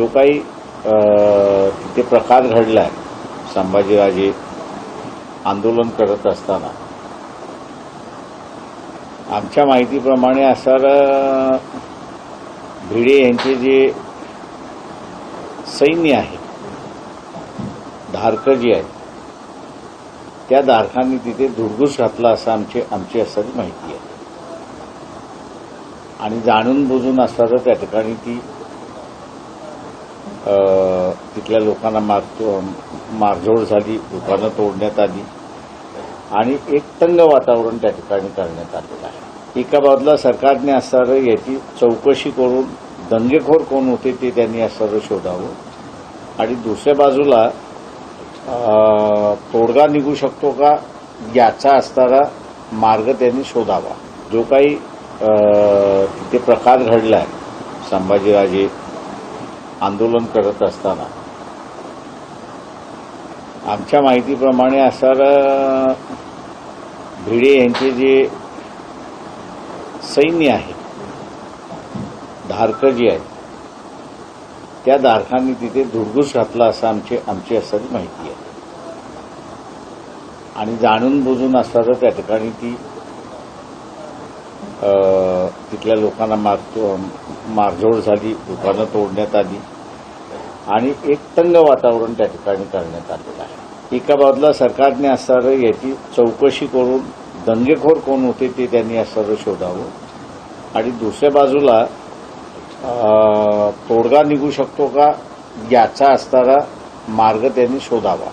जो काही तिथे प्रकार घडला आहे संभाजीराजे आंदोलन करत असताना. आमच्या माहितीप्रमाणे असणारं भिडे यांचे जे सैन्य आहे धारकं जी आहेत त्या धारकांनी तिथे धुडगूस घातला असं आमची आमची असणारी माहिती आहे. आणि जाणून बुजून असताना त्या ठिकाणी ती तिथल्या लोकांना मार मारझोड झाली दुकानं तोडण्यात आली. आणि एक तंग वातावरण त्या ठिकाणी करण्यात आलेलं आहे. एका बाजूला सरकारने असणारं याची चौकशी करून दंगेखोर कोण होते ते त्यांनी असणारं शोधावं. आणि दुसऱ्या बाजूला तोडगा निघू शकतो का याचा असणारा मार्ग त्यांनी शोधावा. जो काही तिथे प्रकार घडला आहे संभाजीराजे आंदोलन करत असताना. आमच्या माहितीप्रमाणे असणारं भिडे यांचे जे सैन्य आहे धारकं जी आहेत त्या धारकांनी तिथे धुडगूस घातला असं आमची आमची असणारी माहिती आहे. आणि जाणून बुजून असताना त्या ठिकाणी ती तिथल्या लोकांना मार मारझोड झाली दुकानं तोडण्यात आली. आणि एक तंग वातावरण त्या ठिकाणी करण्यात आलेलं आहे. एका बाजूला सरकारने असणारं याची चौकशी करून दंगेखोर कोण होते ते त्यांनी असणारं शोधावं. आणि दुसऱ्या बाजूला तोडगा निघू शकतो का याचा असणारा मार्ग त्यांनी शोधावा.